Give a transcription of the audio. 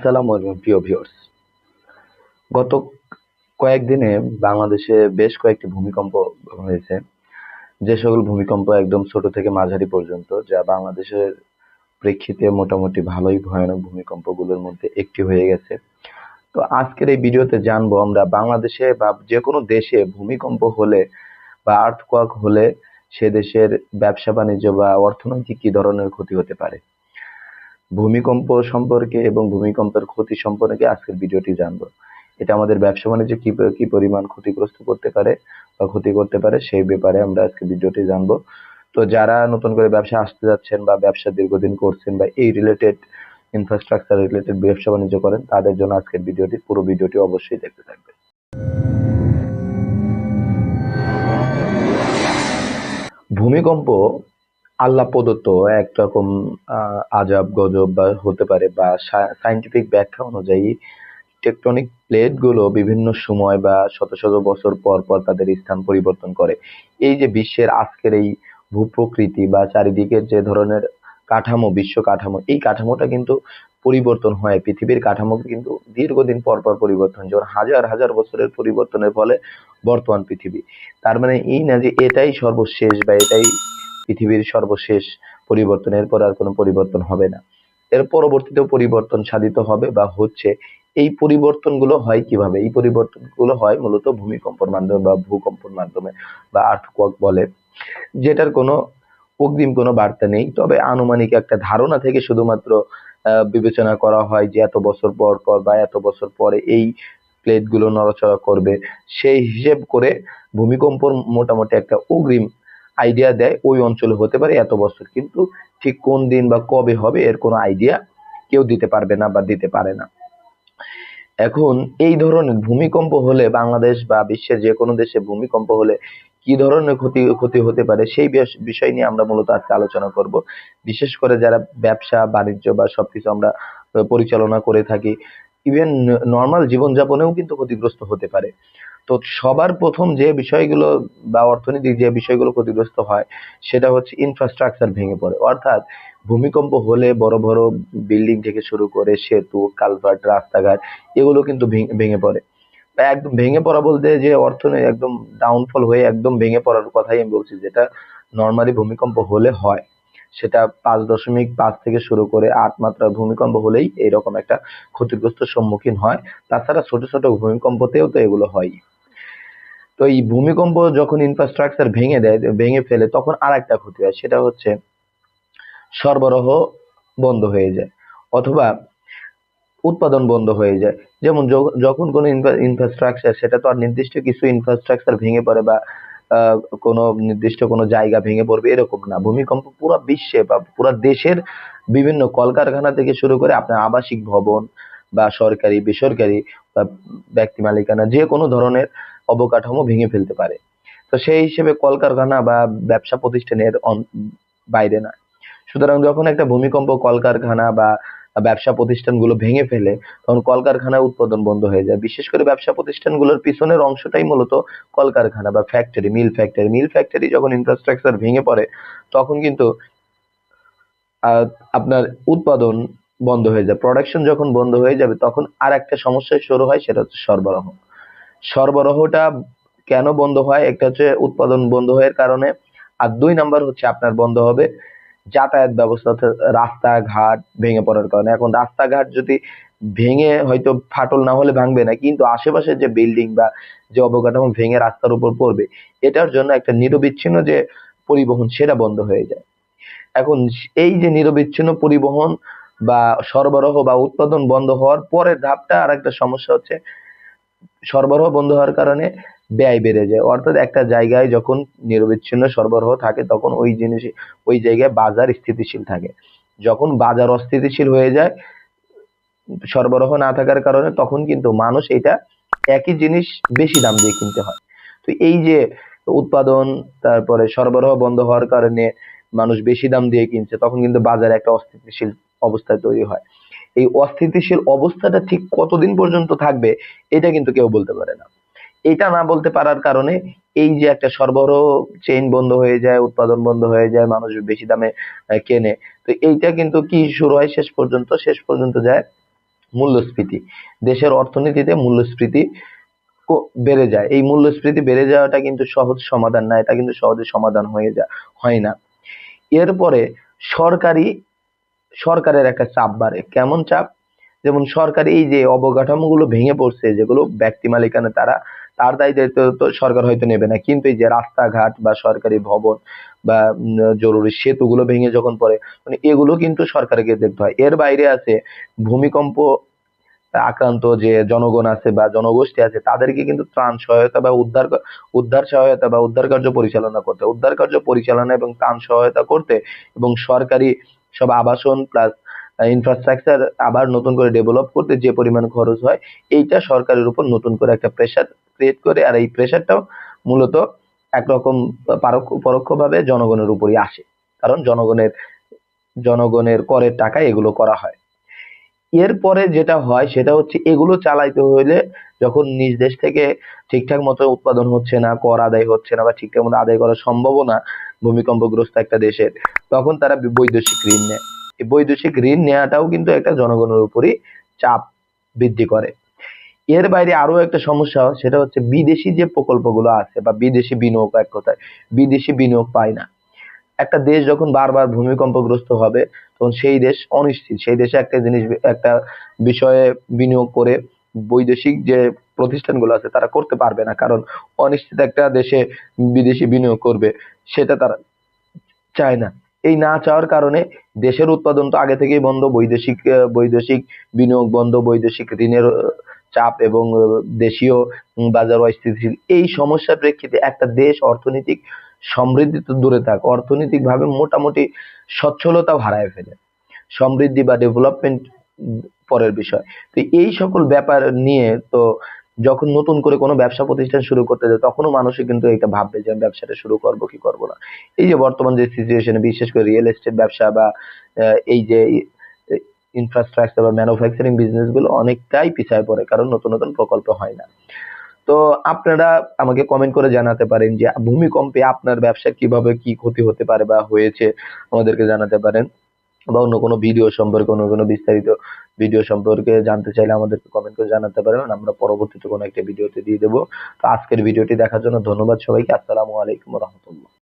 আসসালামু আলাইকুম, প্রিয় ভিউয়ার্স গত কয়েকদিনে বাংলাদেশে বেশ কয়েকটি ভূমিকম্প হয়েছে। যে সকল ভূমিকম্প একদম ছোট থেকে মাঝারি পর্যন্ত, যা বাংলাদেশের প্রেক্ষিতে মোটামুটি ভালোই ভয়ানক ভূমিকম্পগুলোর মধ্যে একটি হয়ে গেছে। তো আজকের এই ভিডিওতে জানব আমরা বাংলাদেশে বা যে কোনো দেশে ভূমিকম্প হলে বা আর্থকোয়াক হলে সে দেশের ব্যবসা বাণিজ্য বা অর্থনৈতিক কি ধরনের ক্ষতি হতে পারে। ভূমিকম্প সম্পর্কে এবং ভূমিকম্পের ক্ষতি সম্পর্কে আজকের ভিডিওটি জানব। এটা আমাদের ব্যবসা বাণিজ্যে কি কি পরিমাণ ক্ষতিগ্রস্ত করতে পারে বা ক্ষতি করতে পারে সেই ব্যাপারে আমরা আজকে ভিডিওটি জানব। তো যারা নতুন করে ব্যবসা আসতে যাচ্ছেন বা ব্যবসা দীর্ঘদিন করছেন বা এই রিলেটেড ইনফ্রাস্ট্রাকচার রিলেটেড ব্যবসা বাণিজ্য করেন, তাদের জন্য আজকের ভিডিওটি, পুরো ভিডিওটি অবশ্যই দেখতে থাকবে ভূমিকম্প আল্লাহ প্রদত্ত একরকম আজাব গজব বা হতে পারে বা সায়েন্টিফিক ব্যাখ্যা অনুযায়ী টেকটনিক প্লেটগুলো বিভিন্ন সময় বা শত শত বছর পর পর তাদের স্থান পরিবর্তন করে। এই যে বিশ্বের আজকের এই ভূপ্রকৃতি বা চারিদিকের যে ধরনের কাঠামো, বিশ্ব কাঠামো, এই কাঠামোটা কিন্তু পরিবর্তন হয়। পৃথিবীর কাঠামো কিন্তু দীর্ঘদিন পর পর পরিবর্তন, যেমন হাজার হাজার বছরের পরিবর্তনের ফলে বর্তমান পৃথিবী। তার মানে এই না যে এটাই সর্বশেষ বা এটাই পৃথিবীর সর্বশেষ পরিবর্তন এরপর আর কোনো পরিবর্তন হবে না। এর পরবর্তীতেও পরিবর্তন সাধিত হবে বা হচ্ছে এই পরিবর্তনগুলো হয় কীভাবে? এই পরিবর্তনগুলো হয় মূলত ভূমিকম্পর মাধ্যমে বা ভূকম্পর মাধ্যমে বা আর্থকোয়াক বলে, যেটার কোনো অগ্রিম কোনো বার্তা নেই। তবে আনুমানিক একটা ধারণা থেকে শুধুমাত্র বিবেচনা করা হয় যে এত বছর পর পর বা এত বছর পরে এই প্লেটগুলো নড়াচড়া করবে। সেই হিসেব করে ভূমিকম্পর মোটামুটি একটা অগ্রিম আইডিয়া দেয়, ওই অঞ্চলে হতে পারে এত বছর। কিন্তু ঠিক কোন দিন বা কবে হবে এর কোনো আইডিয়া কেউ দিতে পারবে না বা দিতে পারে না। এখন এই ধরনের ভূমিকম্প হলে বাংলাদেশ বা বিশ্বের যে কোনো দেশে ভূমিকম্প হলে কি ধরনের ক্ষতি ক্ষতি হতে পারে সেই বিষয় নিয়ে আমরা মূলত আজকে আলোচনা করব। বিশেষ করে যারা ব্যবসা, বাণিজ্য বা সবকিছু আমরা পরিচালনা করে থাকি ইভেন নর্মাল জীবনযাপনেও কিন্তু ক্ষতিগ্রস্ত হতে পারে। তো সবার প্রথম যে বিষয়গুলো বা অর্থনৈতিক যে বিষয়গুলো ক্ষতিগ্রস্ত হয়, সেটা হচ্ছে ইনফ্রাস্ট্রাকচার ভেঙে পড়ে। অর্থাৎ ভূমিকম্প হলে বড় বড় বিল্ডিং থেকে শুরু করে সেতু কালভার্ট রাস্তাঘাট এগুলো কিন্তু ভেঙে ভেঙে পড়ে। একদম ভেঙে পড়া বলতে যে অর্থনীতি একদম ডাউনফল হয়ে একদম ভেঙে পড়ার কথাই আমি বলছি, যেটা নর্মালি ভূমিকম্প হলে হয়। সেটা পাঁচ দশমিক পাঁচ থেকে শুরু করে আট মাত্রার ভূমিকম্প হলেই এরকম একটা ক্ষতিগ্রস্ত সম্মুখীন হয়। তাছাড়া ছোট ছোট ভূমিকম্পতেও তো এগুলো হয় তো এই ভূমিকম্প যখন ইনফ্রাস্ট্রাকচার ভেঙে দেয়, ভেঙে ফেলে, তখন আর একটা ক্ষতি হয়, সেটা হচ্ছে সরবরাহ বন্ধ হয়ে যায় অথবা উৎপাদন বন্ধ হয়ে যায়। যেমন যখন কোনো ইনফ্রাস্ট্রাকচার সেটা তো আর নির্দিষ্ট কিছু ইনফ্রাস্ট্রাকচার ভেঙে পড়ে বা কোনো নির্দিষ্ট কোনো জায়গা ভেঙে পড়বে এরকম না। ভূমিকম্প পুরো বিশ্বে বা পুরো দেশের বিভিন্ন কলকারখানা থেকে শুরু করে আপনার আবাসিক ভবন বা সরকারি, বেসরকারি বা ব্যক্তি মালিকানা, যে কোনো ধরনের অবকাঠামো ভেঙে ফেলতে পারে। তো সেই হিসেবে কলকারখানা বা ব্যবসা প্রতিষ্ঠানের বাইরে না সুতরাং যখন একটা ভূমিকম্প কলকারখানা বা ব্যবসা প্রতিষ্ঠানগুলো ভেঙে ফেলে, তখন কলকারখানার উৎপাদন বন্ধ হয়ে যায়। বিশেষ করে ব্যবসা প্রতিষ্ঠানগুলোর পিছনের অংশটাই মূলত কলকারখানা বা factory mill factory mill factory যখন ইনফ্রাস্ট্রাকচার ভেঙে পড়ে, তখন কিন্তু আপনার উৎপাদন বন্ধ হয়ে যায়। প্রোডাকশন যখন বন্ধ হয়ে যাবে, তখন আর একটা সমস্যা শুরু হয়, সেটা হচ্ছে সরবরাহ। সরবরাহটা কেন বন্ধ হয়? একটা হচ্ছে উৎপাদন বন্ধ হওয়ার কারণে। আর দুই নাম্বার হচ্ছে আপনার বন্ধ হবে যাতায়াত ব্যবস্থা রাস্তাঘাট ভেঙে পড়ার কারণে। এখন রাস্তাঘাট যদি ভেঙে হয়তো ফাটল না হলে ভাঙবে না, কিন্তু আশেপাশের যে বিল্ডিং বা যে অবকাঠামো ভেঙে রাস্তার উপর পড়বে, এটার জন্য একটা নিরবিচ্ছিন্ন যে পরিবহন, সেটা বন্ধ হয়ে যায়। এখন এই যে নিরবিচ্ছিন্ন পরিবহন বা সরবরাহ বা উৎপাদন বন্ধ হওয়ার পরের ধাপটা আর একটা সমস্যা হচ্ছে সরবরাহ বন্ধ হওয়ার কারণে ব্যয় বেড়ে যায়। অর্থাৎ একটা জায়গায় যখন নিরবিচ্ছিন্ন সরবরাহ থাকে, তখন ওই জিনিস, ওই জায়গায় বাজার স্থিতিশীল থাকে। যখন বাজার অস্থিতিশীল হয়ে যায়, সরবরাহ না থাকার কারণে তখন কিন্তু মানুষ এটা একই জিনিস বেশি দাম দিয়ে কিনতে হয়। তো এই যে উৎপাদন, তারপরে সরবরাহ বন্ধ হওয়ার কারণে মানুষ বেশি দাম দিয়ে কিনছে, তখন কিন্তু বাজারে একটা অস্থিতিশীল অবস্থা তৈরি হয়। এই অস্থিতিশীল অবস্থাটা ঠিক কতদিন পর্যন্ত থাকবে, এটা কিন্তু কেউ বলতে পারে না। এটা না বলতে পারার কারণে এই যে একটা সরবরাহ চেইন বন্ধ হয়ে যায়, উৎপাদন বন্ধ হয়ে যায়, মানুষ বেশি দামে কেনে, তো এইটা কিন্তু কি শুরু হয় শেষ পর্যন্ত? শেষ পর্যন্ত যায় মূল্যস্ফীতি। দেশের অর্থনীতিতে মূল্যস্ফীতি বেড়ে যায়। এই মূল্যস্ফীতি বেড়ে যাওয়াটা কিন্তু সহজ সমাধান না, এটা কিন্তু সহজে সমাধান হয়ে যা হয় না। এরপরে সরকারি সরকারের একটা চাপ বাড়ে। কেমন চাপ? যেমন সরকারি এই যে অবকাঠামোগুলো ভেঙে পড়ছে, যেগুলো ব্যক্তি মালিকানা তারা, তার দায় দায়িত্ব তো সরকার হয়তো নেবে না। কিন্তু এই যে রাস্তাঘাট বা সরকারি ভবন বা জরুরি সেতুগুলো ভেঙে যখন পড়ে মানে এগুলো কিন্তু সরকারকে দেখতে হয়। এর বাইরে আছে ভূমিকম্প আক্রান্ত যে জনগণ আছে বা জনগোষ্ঠী আছে, তাদেরকে কিন্তু ত্রাণ সহায়তা বা উদ্ধার উদ্ধার সহায়তা বা উদ্ধার কার্য পরিচালনা করতে উদ্ধার কার্য পরিচালনা এবং ত্রাণ সহায়তা করতে এবং সরকারি সব আবাসন প্লাস ইনফ্রাস্ট্রাকচার আবার নতুন করে ডেভেলপ করতে যে পরিমাণ খরচ হয়, এইটা সরকারের উপর নতুন করে একটা প্রেশার ক্রিয়েট করে, আর এই প্রেশারটাও মূলত একরকম পারোক্ষ, পরোক্ষভাবে জনগণের উপরই আসে। কারণ জনগণের জনগণের করের টাকায় এগুলো করা হয়। এরপরে যেটা হয়, সেটা হচ্ছে এগুলো চালাইতে হইলে যখন নিজ দেশ থেকে ঠিকঠাক মতো উৎপাদন হচ্ছে না, কর আদায় হচ্ছে না বা ঠিকঠাক মতো আদায় করা সম্ভব না ভূমিকম্পগ্রস্ত একটা দেশের, তখন তারা বৈদেশিক ঋণ নেয়। এই বৈদেশিক ঋণ নেওয়াটাও কিন্তু একটা জনগণের উপরই চাপ বৃদ্ধি করে। এর বাইরে আরও একটা সমস্যা সেটা হচ্ছে বিদেশি যে প্রকল্পগুলো আছে বা বিদেশি বিনিয়োগ এক কথায় বিদেশি বিনিয়োগ পায় না। একটা দেশ যখন বারবার ভূমিকম্পগ্রস্ত হবে, তখন সেই দেশ অনিশ্চিত। সেই দেশে একটা জিনিস, একটা বিষয়ে বিনিয়োগ করে বৈদেশিক যে প্রতিষ্ঠানগুলো আছে, তারা করতে পারবে না। কারণ অনিশ্চিত একটা দেশে বিদেশি বিনিয়োগ করবে, সেটা তারা চায় না। এই না চাওয়ার কারণে দেশের উৎপাদন তো আগে থেকেই বন্ধ, বৈদেশিক বৈদেশিক বিনিয়োগ বন্ধ, বৈদেশিক ঋণের চাপ এবং দেশীয় বাজার অস্থিতিশীল এই সমস্যার প্রেক্ষিতে একটা দেশ অর্থনৈতিক সমৃদ্ধি তো দূরে থাক অর্থনৈতিক ভাবে মোটামুটি সচ্ছলতাও হারায় ফেলে। সমৃদ্ধি বা ডেভেলপমেন্ট পরের বিষয়। তো এই সকল ব্যাপার নিয়ে তো যখন নতুন করে কোনো ব্যবসা প্রতিষ্ঠান শুরু করতে যায় তখনও মানুষে কিন্তু এটা ভাববে যে আমি ব্যবসাটা শুরু করব কি করব না। এই যে বর্তমান যে সিচুয়েশনে বিশেষ করে রিয়েল এস্টেট ব্যবসা বা এই যে ইনফ্রাস্ট্রাকচার বা ম্যানুফ্যাকচারিং বিজনেসগুলো অনেকটাই পিছায় পড়ে, কারণ নতুন নতুন প্রকল্প হয় না। তো আপনারা আমাকে কমেন্ট করে জানাতে পারেন যে, ভূমিকম্পে আপনার ব্যবসা কীভাবে কি ক্ষতি হতে পারে বা হয়েছে, আমাদেরকে জানাতে পারেন। বা অন্য কোনো ভিডিও সম্পর্কে, অন্য কোনো বিস্তারিত ভিডিও সম্পর্কে জানতে চাইলে আমাদেরকে কমেন্ট করে জানাতে পারেন। আমরা পরবর্তীতে কোনো একটা ভিডিওতে দিয়ে দেবো। তো আজকের ভিডিওটি দেখার জন্য ধন্যবাদ সবাইকে। আসসালামু আলাইকুম রহমতুল্লাহ।